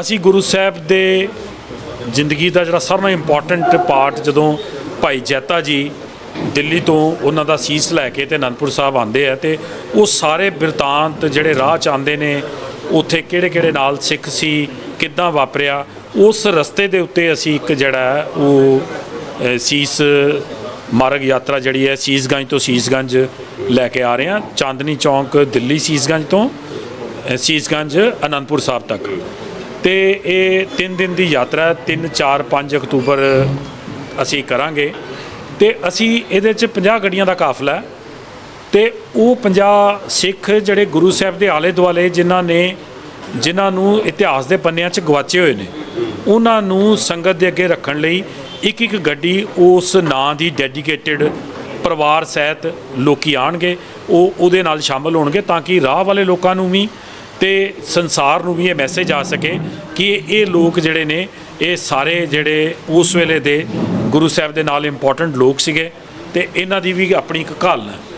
ਅਸੀਂ ਗੁਰੂ ਸਾਹਿਬ ਦੇ ਜ਼ਿੰਦਗੀ ਦਾ ਜਿਹੜਾ ਸਭ ਨਾਲੋਂ ਇੰਪੋਰਟੈਂਟ ਪਾਰਟ ਜਦੋਂ ਭਾਈ ਜੈਤਾ ਜੀ ਦਿੱਲੀ ਤੋਂ ਉਹਨਾਂ ਦਾ ਸੀਸ ਲੈ ਕੇ ਤੇ ਅਨੰਦਪੁਰ ਸਾਹਿਬ ਆਉਂਦੇ ਆ ਤੇ ਉਹ ਸਾਰੇ ਬਿਰਤਾਂਤ ਜਿਹੜੇ ਰਾਹ ਚ ਆਉਂਦੇ ਨੇ, ਉੱਥੇ ਕਿਹੜੇ ਕਿਹੜੇ ਨਾਲ ਸਿੱਖ ਸੀ, ਕਿੱਦਾਂ ਵਾਪਰਿਆ, ਉਸ ਰਸਤੇ ਦੇ ਉੱਤੇ ਅਸੀਂ ਇੱਕ ਜਿਹੜਾ ਉਹ ਸੀਸ ਮਾਰਗ ਯਾਤਰਾ ਜਿਹੜੀ ਹੈ ਸੀਸਗੰਜ ਤੋਂ ਸੀਸਗੰਜ ਲੈ ਕੇ ਆ ਰਹੇ ਹਾਂ। ਚਾਂਦਨੀ ਚੌਂਕ ਦਿੱਲੀ ਸੀਸਗੰਜ ਤੋਂ ਸੀਸਗੰਜ ਅਨੰਦਪੁਰ ਸਾਹਿਬ ਤੱਕ। ਤੇ ਇਹ 3 ਦਿਨ ਦੀ ਯਾਤਰਾ ਹੈ। 3 4 5 ਅਕਤੂਬਰ ਅਸੀਂ ਕਰਾਂਗੇ। ਤੇ ਅਸੀਂ ਇਹਦੇ ਚ 50 ਗੱਡੀਆਂ ਦਾ ਕਾਫਲਾ ਹੈ। ਤੇ ਉਹ 50 ਸਿੱਖ ਜਿਹੜੇ ਗੁਰੂ ਸਾਹਿਬ ਦੇ ਆਲੇ ਦੁਆਲੇ ਜਿਨ੍ਹਾਂ ਨੇ, ਜਿਨ੍ਹਾਂ ਨੂੰ ਇਤਿਹਾਸ ਦੇ ਪੰਨਿਆਂ 'ਚ ਗਵਾਚੇ ਹੋਏ ਨੇ, ਉਹਨਾਂ ਨੂੰ ਸੰਗਤ ਦੇ ਅੱਗੇ ਰੱਖਣ ਲਈ ਇੱਕ ਇੱਕ ਗੱਡੀ ਉਸ ਨਾਂ ਦੀ ਡੈਡੀਕੇਟਿਡ ਪਰਿਵਾਰ ਸਹਿਤ ਲੋਕੀ ਆਣਗੇ। ਉਹ ਉਹਦੇ ਨਾਲ ਸ਼ਾਮਲ ਹੋਣਗੇ ਤਾਂ ਕਿ ਰਾਹ ਵਾਲੇ ਲੋਕਾਂ ਨੂੰ ਵੀ ਤੇ ਸੰਸਾਰ ਨੂੰ ਵੀ ਇਹ ਮੈਸੇਜ ਆ ਸਕੇ ਕਿ ਇਹ ਲੋਕ ਜਿਹੜੇ ਨੇ, ਇਹ ਸਾਰੇ ਜਿਹੜੇ ਉਸ ਵੇਲੇ ਦੇ ਗੁਰੂ ਸਾਹਿਬ ਦੇ ਨਾਲ ਇੰਪੋਰਟੈਂਟ ਲੋਕ ਸੀਗੇ ਤੇ ਇਹਨਾਂ ਦੀ ਵੀ ਆਪਣੀ ਇੱਕ ਘਾਲਣਾ ਹੈ।